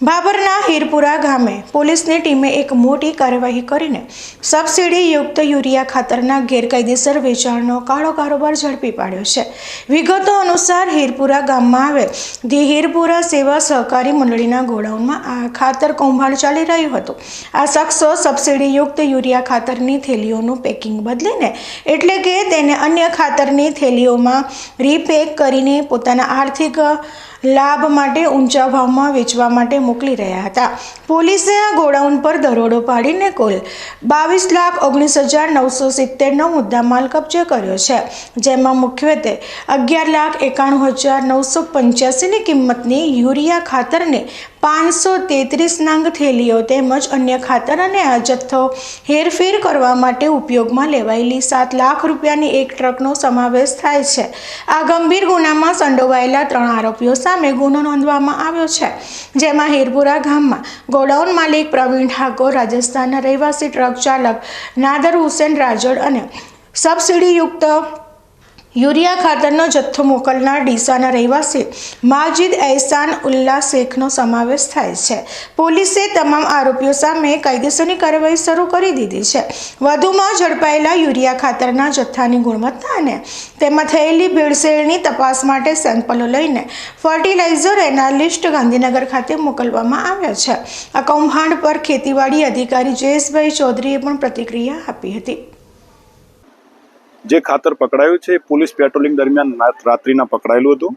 ભાભરના હીરપુરા ગામે પોલીસની ટીમે એક મોટી કાર્યવાહી કરીને સબસિડીયુક્ત યુરિયા ખાતરના ગેરકાયદેસર વેચાણનો કાળો કારોબાર ઝડપી પાડ્યો છે. વિગતો અનુસાર હીરપુરા ગામમાં આવેલ ધી હીરપુરા સેવા સહકારી મંડળીના ગોડાઉનમાં આ ખાતર કૌભાંડ ચાલી રહ્યું હતું. આ શખ્સો સબસિડીયુક્ત યુરિયા ખાતરની થેલીઓનું પેકિંગ બદલીને એટલે કે તેને અન્ય ખાતરની થેલીઓમાં રીપેક કરીને પોતાના આર્થિક લાભ માટે ઊંચા ભાવમાં વેચવા માટે મોકલી રહ્યા હતા. પોલીસે આ ગોડાઉન પર દરોડો પાડીને કુલ બાવીસ લાખ ઓગણીસ હજાર નવસો સિત્તેરનો મુદ્દામાલ કબજે કર્યો છે, જેમાં મુખ્યત્વે અગિયાર લાખ એકાણું હજાર નવસો પંચ્યાસીની કિંમતની યુરિયા ખાતરની પાંચસો તેત્રીસ નંગ થેલીઓ તેમજ અન્ય ખાતર અને આ જથ્થો હેરફેર કરવા માટે ઉપયોગમાં લેવાયેલી સાત લાખ રૂપિયાની એક ટ્રકનો સમાવેશ થાય છે. આ ગંભીર ગુનામાં સંડોવાયેલા ત્રણ આરોપીઓ સામે ગુનો નોંધવામાં આવ્યો છે. જેમાં હીરપુરા ગામમાં ગોડાઉન માલિક પ્રવીણ ઠાકોર, રાજસ્થાનના રહેવાસી ટ્રક ચાલક નાદર હુસેન રાજડ અને સબસિડીયુક્ત યુરિયા ખાતરનો જથ્થો મોકલનાર ડીસાના રહેવાસી માજીદ એહસાન ઉલ્લા શેખનો સમાવેશ થાય છે. પોલીસે તમામ આરોપીઓ સામે કાયદેસરની કાર્યવાહી શરૂ કરી દીધી છે. વધુમાં ઝડપાયેલા યુરિયા ખાતરના જથ્થાની ગુણવત્તા અને તેમાં થયેલી ભેળસેળની તપાસ માટે સેમ્પલો લઈને ફર્ટિલાઇઝર એનાલિસ્ટ ગાંધીનગર ખાતે મોકલવામાં આવ્યા છે. આ કૌભાંડ પર ખેતીવાડી અધિકારી જયેશભાઈ ચૌધરીએ પણ પ્રતિક્રિયા આપી હતી. જે ખાતર પકડાયું છે પોલીસ પેટ્રોલિંગ દરમિયાન રાત- રાત્રિના પકડાયેલું હતું.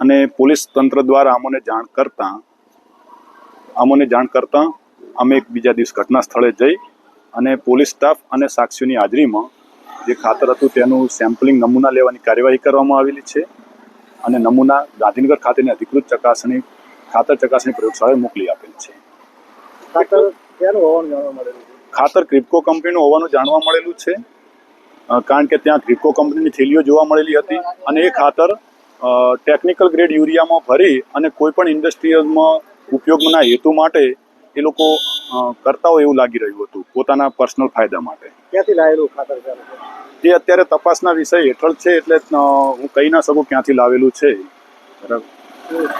અને પોલીસ તંત્ર દ્વારા અમને જાણ કરતાં અમને જાણ કરતાં અમે એક બીજા દિવસ ઘટના સ્થળે જઈ અને પોલીસ સ્ટાફ અને સાક્ષીઓની હાજરીમાં જે ખાતર હતું તેનું સેમ્પલિંગ નમૂના લેવાની કાર્યવાહી કરવામાં આવેલી છે અને નમૂના ગાંધીનગર ખાતેની અધિકૃત ચકાસણી ખાતર ચકાસણી પ્રયોગશાળાએ મોકલી આપેલ છે. ખાતર ક્યાંનું હોવાનું જાણવા મળેલું ખાતર ક્રિપ્કો કંપનીનું હોવાનું જાણવા મળેલું છે. કારણ કે ત્યાં ગ્રીકો કંપનીની થેલીઓ જોવા મળેલી હતી અને એ ખાતર ટેકનિકલ ગ્રેડ યુરિયામાં ભરી અને કોઈ પણ ઇન્ડસ્ટ્રીઝમાં ઉપયોગના હેતુ માટે એ લોકો કરતા હોય એવું લાગી રહ્યું હતું પોતાના પર્સનલ ફાયદા માટે. ક્યાંથી લાવેલું ખાતર જે અત્યારે તપાસના વિષય હેઠળ છે એટલે હું કહી ના શકું ક્યાંથી લાવેલું છે બરાબર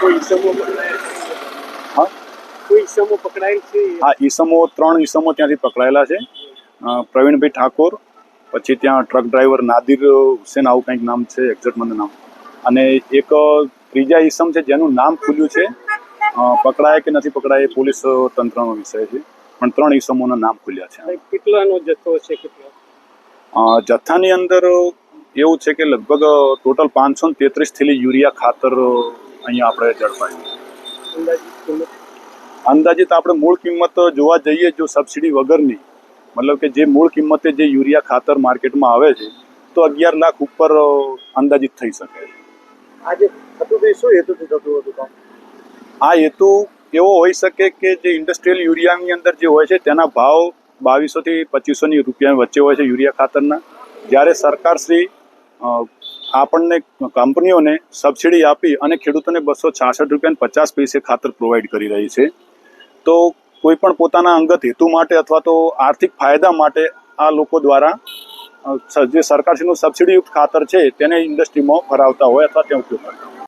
કોઈ હા? ઈસમો ત્રણ ઈસમો ત્યાંથી પકડાયેલા છે. પ્રવીણભાઈ ઠાકોર પછી ત્યાં ટ્રક ડ્રાઈવર નાદિર હુસેન આવું કંઈક નામ છે એક્ઝેક્ટ મને નામ. અને એક ત્રીજા ઈસમ છે જેનું નામ ખુલ્યું છે. પકડાય કે નથી પકડાય એ પોલીસ તંત્રનો વિષય છે. પણ ત્રણ ઈસમોના નામ ખુલ્યા છે. કેટલાનો જથ્થો છે કેટલો? જથ્થાની અંદર એવું છે કે લગભગ ટોટલ પાંચસો તેત્રીસ થેલી યુરિયા ખાતર અહીંયા આપણે ઝડપાયું. અંદાજિત આપણે મૂળ કિંમત જોવા જઈએ જો સબસિડી વગરની મતલબ કે જે મૂળ કિંમતે જે યુરિયા ખાતર માર્કેટમાં આવે છે તો અગિયાર લાખ ઉપર અંદાજિત થઈ શકે. આજે થતું શું હેતુથી થતું હતું આ હેતુ એવો હોઈ શકે કે જે ઇન્ડસ્ટ્રીયલ યુરિયાની અંદર જે હોય છે તેના ભાવ બાવીસોથી પચીસોની રૂપિયા વચ્ચે હોય છે યુરિયા ખાતરના. જ્યારે સરકારશ્રી આપણને કંપનીઓને સબસિડી આપી અને ખેડૂતોને બસો છાસઠ રૂપિયા પચાસ પૈસે ખાતર પ્રોવાઈડ કરી રહી છે તો કોઈ પણ પોતાના અંગત હેતુ માટે અથવા તો આર્થિક ફાયદા માટે આ લોકો દ્વારા જે સરકારશ્રીનું સબસિડીયુક્ત ખાતર છે, તેને ઇન્ડસ્ટ્રીમાં ફરાવતા હોય અથવા ત્યાં ઉપયોગ કરતા હોય.